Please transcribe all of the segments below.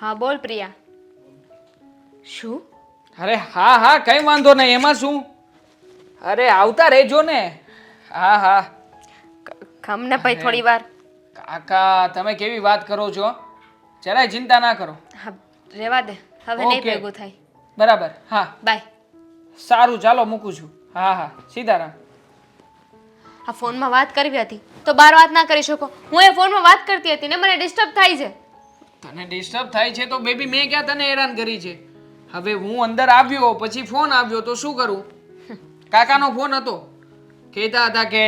હા બોલ પ્રિયા. શું? અરે હા હા કઈ વાંધો નહીં એમાં શું? અરે આવતા રહેજો ને. હા હા. ખમને ભાઈ થોડી વાર. કાકા તમે કેવી વાત કરો છો? જરાય ચિંતા ના કરો. હા રેવા દે. હવે નહીં ઓકે. ભેગું થાય. બરાબર હા. બાય. સારું ચાલો મૂકું છું. હા હા સીતારામ. આ ફોનમાં વાત કરવી હતી. તો બાર વાત ના કરી શકો. હું એ ફોનમાં વાત કરતી હતી ને મને ડિસ્ટર્બ થાય છે. તને ડિસ્ટર્બ થાય છે તો બેબી મેં ક્યાં તને હેરાન કરી છે? હવે હું અંદર આવ્યો પછી ફોન આવ્યો તો શું કરું? કાકાનો ફોન હતો. કહેતા હતા કે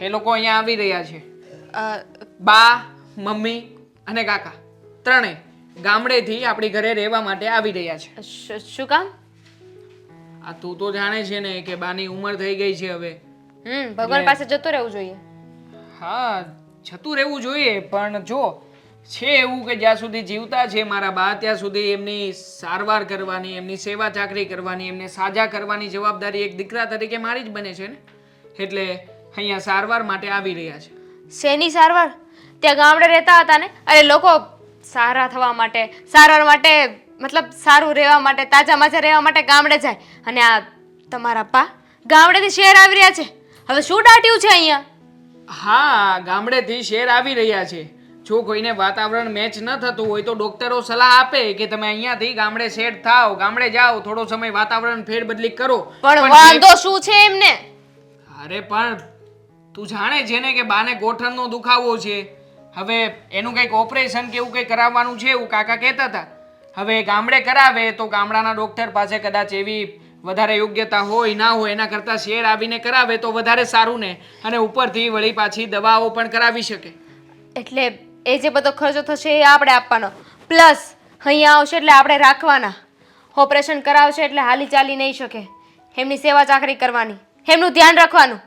એ લોકો અહીંયા આવી રહ્યા છે. બા મમ્મી અને કાકા ત્રણેય ગામડેથી આપણી ઘરે રહેવા માટે આવી રહ્યા છે. શું કામ? આ તું તો જાણે છે ને કે બાની ઉંમર થઈ ગઈ છે હવે. હમ ભગવાન પાસે જતું રહેવું જોઈએ. હા જતું રહેવું જોઈએ પણ જો છે એવું કે જ્યાં સુધી જીવતા છે મારા બા ત્યાં સુધી એમની સારવાર કરવાની એમની સેવા ચાકરી કરવાની એમને સાજા કરવાની જવાબદારી એક દીકરા તરીકે મારી જ બને છે ને? એટલે અહીંયા સારવાર માટે આવી રહ્યા છે. શેની સારવાર? ત્યાં ગામડે રહેતા હતા ને? અરે લોકો સારા થવા માટે સારવાર માટે મતલબ સારું રહેવા માટે તાજા માજા રહેવા માટે ગામડે જાય. અને આ તમારા પા ગામડેથી શહેર આવી રહ્યા છે. હવે શું દાટ્યું છે અહીંયા? હા ગામડેથી શહેર આવી રહ્યા છે. જો કોઈને વાતાવરણ મેચ ન થતું હોય તો ડોક્ટરો સલાહ આપે કે તમે અહીંયાથી ગામડે સેટ થાઓ ગામડે જાઓ થોડો સમય વાતાવરણ ફેરબદલી કરો. પણ વાંધો શું છે એમને? અરે પણ તું જાણે છે ને કે બાને ગોઠણનો દુખાવો છે. હવે એનું કંઈક ઓપરેશન કે એવું કંઈક કરાવવાનું છે એવું કાકા કહેતા હતા. હવે ગામડે કરાવે તો ગામડાના ડોક્ટર પાસે કદાચ એવી વધારે યોગ્યતા હોય ના હોય એના કરતાં શેર આવીને કરાવે તો વધારે સારું ને. અને ઉપરથી વળી પાછી દવાઓ પણ કરાવી શકે. એટલે એ જે બધો ખર્ચો થશે એ આપણે આપવાનો. પ્લસ અહીંયા આવશે એટલે આપણે રાખવાના. ઓપરેશન કરાવશે એટલે હાલી ચાલી નહીં શકે. એમની સેવા ચાકરી કરવાની. એમનું ધ્યાન રાખવાનું.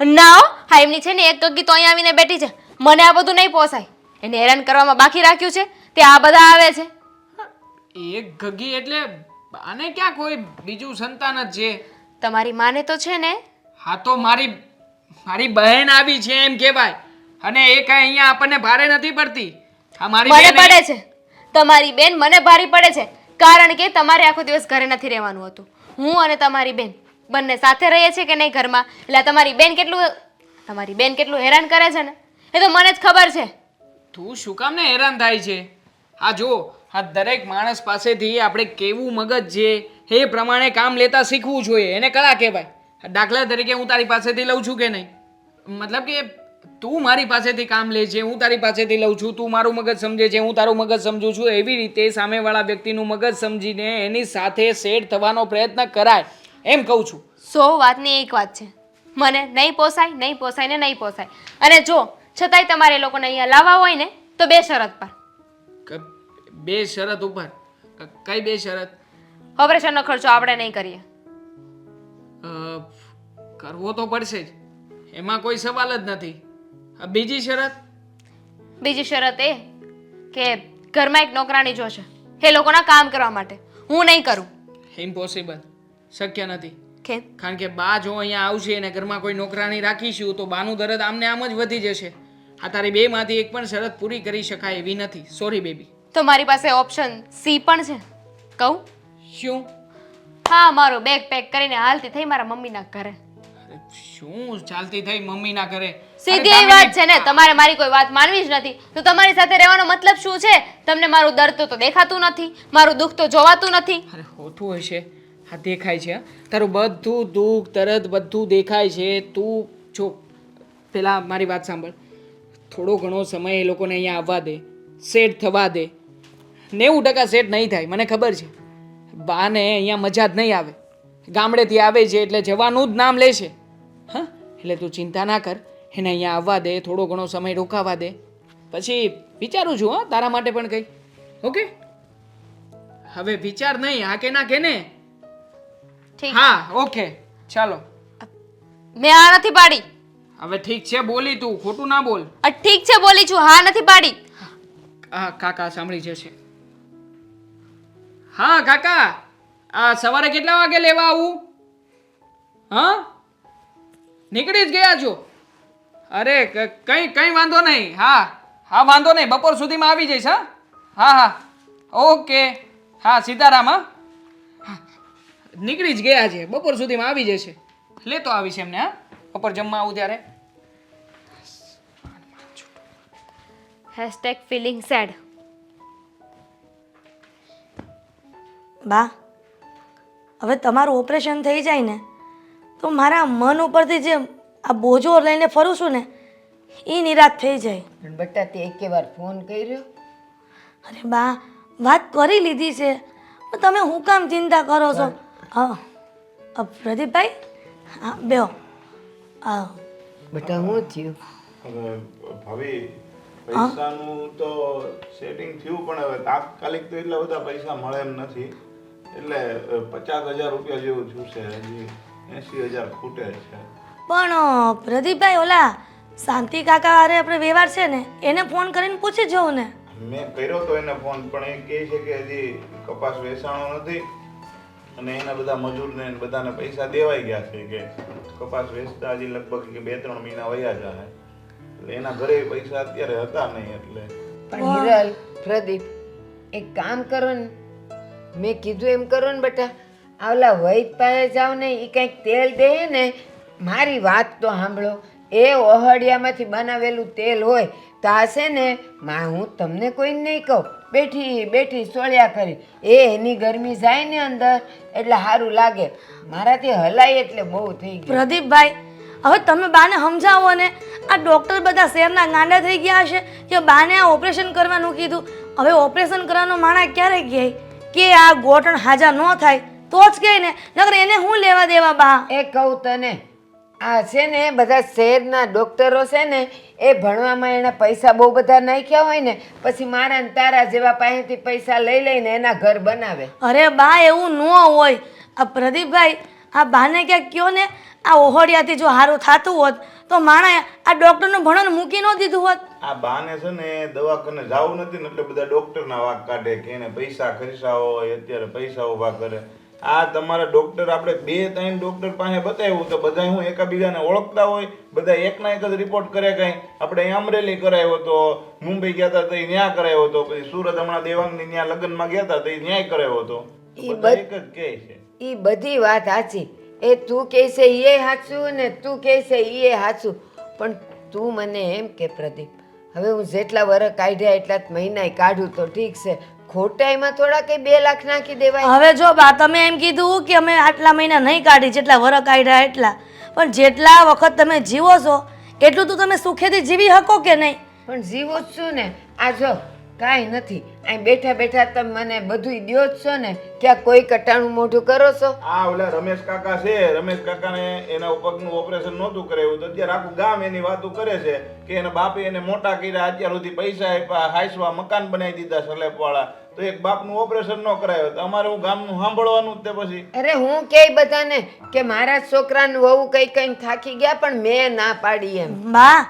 ના હો, એમની છે ને એક કગી તો અહીંયા આવીને બેઠી છે. મને આ બધું નહીં પોસાય. એને હેરાન કરવામાં બાકી રાખ્યું છે. તે આ બધા આવે છે. એક ગગી એટલે આને ક્યાં કોઈ બીજું સંતાન જ છે? તમારી માને તો છે ને. હા તો મારી મારી બહેન આવી છે એમ કહેવાય. અને એ કાંઈ અહીંયા આપણને ભારે નથી પડતી. આ મારી મને બેન પડે છે. તમારી બેન મને ભારી પડે છે. કારણ કે તમારે આખો દિવસ ઘરે નથી રહેવાનું હતું. હું અને તમારી બેન બંને સાથે રહીએ છીએ કે નહીં ઘરમાં? એટલે આ તમારી બેન કેટલું તમારી બેન કેટલું હેરાન કરે છે ને? એ તો મને જ ખબર છે. તું શું કામ ને હેરાન થાય છે? આ જો આ દરેક માણસ પાસેથી આપણે કેવું મગજ છે એ પ્રમાણે કામ લેતા શીખવું જોઈએ. એને કળા કહેવાય. દાખલા તરીકે હું તારી પાસેથી લઉં છું કે નહીં? મતલબ કે તું મારી પાસેથી કામ લે છે હું તારી પાસેથી લઉં છું તું મારું મગજ સમજે છે હું તારું મગજ સમજું છું એવી રીતે સામેવાળા વ્યક્તિનું મગજ સમજીને એની સાથે સેટ થવાનો પ્રયત્ન કરાય. એમ કહું છું. સો વાતની એક વાત છે. મને નહીં પોસાય નહીં પોસાય ને નહીં પોસાય. અને જો છતાંય તમારે લોકોને અહીંયા લાવવા હોય ને તો બે શરત પર. બે શરત ઉપર? કઈ બે શરત? ઓપરેશનનો ખર્ચો આપણે નહીં કરીએ. અ, કરવો તો પડશે જ. એમાં કોઈ સવાલ જ નથી. આ બીજી શરત? બીજી શરત એ કે ઘરમાં એક નોકરાણી જોશે. એ લોકોના કામ કરવા માટે. હું નહીં કરું. ઇમ્પોસિબલ શક્ય નથી. કેમ કારણ કે બા જો અહીંયા આવશે અને ઘરમાં કોઈ નોકરાણી રાખીશું તો બાનું દરદ આમને આમ જ વધી જશે. આ તારી બેમાંથી એક પણ શરત પૂરી કરી શકાય એવી નથી. સોરી બેબી તો મારી પાસે ઓપ્શન સી પણ છે. કહું? શું? હા મારો બેગ પેક કરીને હાલતી થઈ મારા મમ્મીના ઘરે. શું ચાલતી થઈ મમ્મીના ઘરે? સીધી એવી વાત છે ને તમારે મારી કોઈ વાત માનવી જ નથી. તો તમારી સાથે રહેવાનો મતલબ શું છે? તમને મારું દર્દ તો દેખાતું નથી મારું દુઃખ તો જોવાતું નથી. અરે હોતું હશે. હા દેખાય છે. તારું બધું દુઃખ તરત બધું દેખાય છે. તું જો પેલા મારી વાત સાંભળ. થોડો ઘણો સમય એ લોકોને અહીંયા આવવા દે સેટ થવા દે. નેવું ટકા સેટ નહીં થાય મને ખબર છે. બાને અહીંયા મજા જ નહીં આવે. ગામડેથી આવે છે એટલે જવાનું જ નામ લેશે એટલે તું ચિંતા ના કર. એને અહીંયા આવવા દે થોડો ઘણો સમય રોકાવા દે. પછી વિચારું છું હા તારા માટે પણ કંઈ. ઓકે? હવે વિચાર નહીં હા કે ના કે ને હા ઓકે. ચાલો. મેં હા નથી પાડી. હવે ઠીક છે બોલી તું ખોટું ના બોલ. ઠીક છે બોલી છું હા નથી પાડી. હા કાકા સાંભળી જશે. હા કાકા આ સવારે કેટલા વાગે લેવા આવું? હા? નીકળી જ ગયા છો. અરે કંઈ કઈ વાંધો નહીં. હા હા વાંધો નહીં. બપોર સુધીમાં આવી જઈશ હા? હા હા. ઓકે. હા સીતારામ હા, નીકળી જ ગયા છે. બપોર સુધીમાં આવી જશે. લેતો આવીશ એમને હા? બપોર જમવા આવું ત્યારે. હેશટેગ ફિલિંગ સેડ બા હવે તમારું ઓપરેશન થઈ જાય ને તો મારા મન ઉપરથી જે આ બોજો લઈને ફરું છું ને એ નિરાશ થઈ જાય. પણ બટા તે એકે વાર ફોન કર્યો? અરે બા વાત કરી લીધી છે. પણ તમે હું કામ ચિંતા કરો છો? હા અ, પ્રદીપભાઈ? હા બેહો. હા બટા હું થયું? હવે ભાભી પૈસાનું તો સેટિંગ થયું પણ હવે તાત્કાલિક તો એટલા બધા પૈસા મળે એમ નથી. એટલે પચાસ હજાર રૂપિયા જેવું થયું છે હજી. એંસી હજાર ખૂટે છે. પણ પ્રદીપભાઈ ઓલા શાંતિ કાકા અરે આપણે વ્યવહાર છે ને એને ફોન કરીને પૂછી જોઉં ને. મેં કર્યો તો એને ફોન પણ એ કહે છે કે હજી કપાસ વેચાણો નથી અને એના બધા મજૂરને ને બધાને પૈસા દેવાઈ ગયા છે કે કપાસ વેચતા હજી લગભગ કે બે ત્રણ મહિના વયા જાય. એટલે એના ઘરે પૈસા અત્યારે હતા નહીં એટલે. પણ હિરલ પ્રદીપ એક કામ કરો ને. મેં કીધું એમ કરો ને બટા આવલા વૈદ પાસે જાઓ ને એ કંઈક તેલ દે ને મારી વાત તો સાંભળો. એ ઓહડિયામાંથી બનાવેલું તેલ હોય તો છે ને, માં, હું તમને કોઈ નહીં કહું. બેઠી બેઠી સોળ્યા કરી. એ એની ગરમી જાય ને અંદર, એટલે સારું લાગે. મારાથી હલાય એટલે બહુ થઈ ગયું. પ્રદીપભાઈ, હવે તમે બાને સમજાવો ને. આ ડૉક્ટર બધા શહેરના ગાંડા થઈ ગયા હશે. કે બાને આ ઓપરેશન કરવાનું કીધું. હવે ઓપરેશન કરવાનો માણા ક્યારે કહે કે આ ગોઠણ હાજા ન થાય? તો જ કહે ને નકર એને હું લેવા દેવા બા? એ કહું તને આ છે ને બધા શહેરના ડોક્ટરો છે ને એ ભણવામાં એના પૈસા બહુ બધા નાખ્યા હોય ને પછી મારા ને તારા જેવા પાસેથી પૈસા લઈ લઈને એના ઘર બનાવે. અરે બા એવું ન હોય. આ પ્રદીપભાઈ આ બાને ક્યાંક કયો ને આ ઓહોડિયાથી જો સારું થતું હોત તો માણા આ ડૉક્ટરનું ભણન મૂકી ન દીધું હોત. આ બાને છે ને દવાખાને જવું નથી ને એટલે બધા ડોક્ટરના વાક કાઢે કે એને પૈસા ખર્ચા હોય અત્યારે પૈસા ઊભા કરે. આ તમારા ડોક્ટર આપણે બે ત્રણ ડોક્ટર પાસે બતાવ્યું તો બધા હું એકાબીજાને ઓળખતા હોય બધા એકના એક જ રિપોર્ટ કરે કઈ. આપણે અમરેલી કરાવ્યો હતો મુંબઈ ગયા હતા તો ત્યાં કરાવ્યો હતો પછી સુરત હમણાં દેવાંગની ત્યાં લગ્નમાં ગયા હતા તો ન્યાય કરાવ્યો હતો. એક જ કહે છે. એ બધી વાત સાચી. એ તું કહે છે એ સાચું ને તું કહે છે એ સાચું પણ તું મને એમ કે પ્રદીપ હવે હું જેટલા વર કાઢ્યા એટલા જ મહિનાય કાઢું તો ઠીક છે. ખોટાઈમાં થોડા કે બે લાખ નાખી દેવાય? હવે જો બા તમે એમ કીધું કે અમે આટલા મહિના નહીં કાઢી જેટલા વર કાઢ્યા એટલા. પણ જેટલા વખત તમે જીવો છો એટલું તો તમે સુખેથી જીવી શકો કે નહીં? પણ જીવો જ છું ને. આ જો કાંઈ નથી. અહીં બેઠા બેઠા તમે મને બધું દ્યો જ છો ને. ક્યાં કોઈ કટાણું મોઢું કરો છો? આ ઓલા રમેશ કાકા છે. રમેશ કાકાને એના પગનું ઓપરેશન નહોતું કરાવ્યું તો અત્યારે આખું ગામ એની વાતો કરે છે કે એના બાપે એને મોટા કર્યા અત્યાર સુધી પૈસા આપ્યા હાઈસવા મકાન બનાવી દીધા સલેપવાળા તો એક બાપનું ઓપરેશન ન કરાયો. તો અમારે હું ગામનું સાંભળવાનું જ તે પછી. અરે હું કે બધાને કે મારા છોકરાનું વહુ કઈ કઈ થાકી ગયા પણ મેં ના પાડી એમ. બા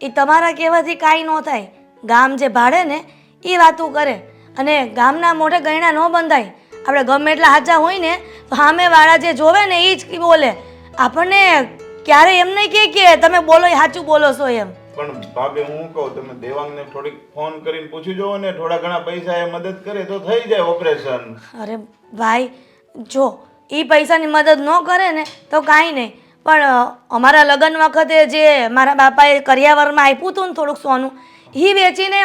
એ તમારા કહેવાથી કાંઈ ન થાય. ગામ જે ભાડે ને એ વાતું કરે. અને ગામના મોઢે ગયણા ન બંધાય. આપણે ગમે એટલા હાચા હોય ને તો સામેવાળા જે જોવે ને એ જ બોલે. આપણને ક્યારે એમ નહીં કહે કે તમે બોલો એ સાચું બોલો છો એમ. પણ ભાભી હું કહું તમે દેવાંગને થોડીક ફોન કરીને પૂછી જોવો ને થોડા ઘણા પૈસા એ મદદ કરે તો થઈ જાય ઓપરેશન. અરે ભાઈ જો એ પૈસાની મદદ ન કરે ને તો કાંઈ નહીં. પણ અમારા લગ્ન વખતે જે મારા બાપાએ કરિયાવરમાં આપ્યું હતું ને થોડુંક સોનું એ વેચીને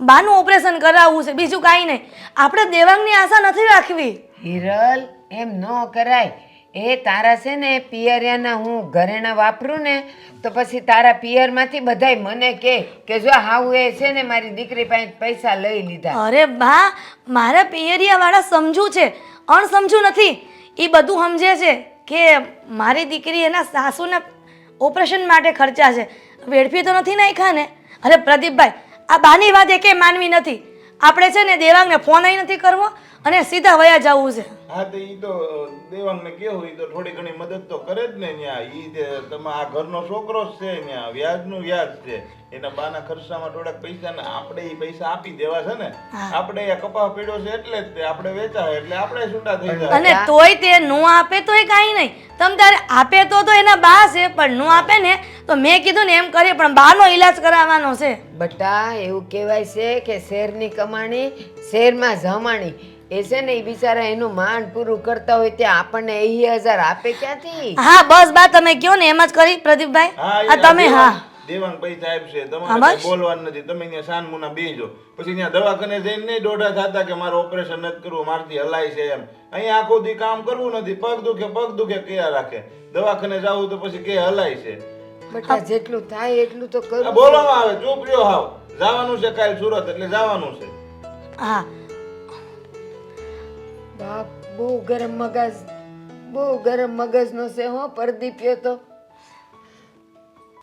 બાનું ઓપરેશન કરાવવું છે બીજું કાંઈ નહીં. આપણે દેવાંગની આશા નથી રાખવી. હિરલ એમ ન કરાય. એ તારા છે ને પિયરિયાના હું ઘરેણા વાપરું ને તો પછી તારા પિયરમાંથી બધાય મને કે કે જો હાઉ એ છે ને મારી દીકરી પાસે પૈસા લઈ લીધા. અરે બા મારા પિયરિયાવાળા સમજુ છે. અણસમજુ નથી. એ બધું સમજે છે કે મારી દીકરી એના સાસુના ઓપરેશન માટે ખર્ચા છે. વેડફી તો નથી નાખ્યા ને. અરે પ્રદીપભાઈ આ બાની વાત એકે માનવી નથી. આપણે છે ને દેવાંગને ફોન નથી કરવો. અને સીધા વયા જવું છે. હા તો ઈ તો દેવાંગને કેવું ઈ તો થોડી ઘણી મદદ તો કરે જ ને ન્યા. ઈ તમે આ ઘરનો છોકરો જ છે ન્યા વ્યાજનું વ્યાજ છે. એના બાના ખર્ચામાં થોડાક પૈસા ને આપણે ઈ પૈસા આપી દેવા છે ને. આપણે આ કપાસ પીડ્યો છે એટલે જ તે આપણે વેચાય એટલે આપણે છૂટા થઈ જાય. અને તોય તે નો આપે તોય કાઈ નહીં. તમ તારે આપે તો તો એના બા છે પણ નો આપે ને તો મેં કીધું ને એમ કરે પણ બાનો ઈલાજ કરાવવાનો છે. બટા એવું કહેવાય છે કે શેરની કમાણી શેરમાં જમાણી. એ છે ને એ બિચારા એનું માંડ પૂરું કરતા હોય ત્યાં આપણને એ હજાર આપે ક્યાંથી? હા બસ બા તમે કયો ને એમ જ કરી પ્રદીપભાઈ? આ તમે હા. દેવાંગ પૈસા આપશે હા, તમારે કઈ બોલવાનું નથી. તમે અહીંયા શાન મુના બેસજો પછી ત્યાં દવાખાને જઈને નહીં દોઢા થતા કે મારે ઓપરેશન નથી કરવું મારથી હલાય છે એમ. અહીંયા આખો દી કામ કરવું નથી. પગ દુખે પગ દુખે કયા રાખે? દવાખાને જાવું તો પછી કે હલાય છે. બટા જેટલું થાય એટલું તો કરો બોલવામાં આવે ચૂપ રહ્યો હાવ. જવાનું છે કાલ સુરત એટલે જવાનું છે. હા. બાપ બહુ ગરમ મગજ બહુ ગરમ મગજનો છે હો પરદીપ્યો તો.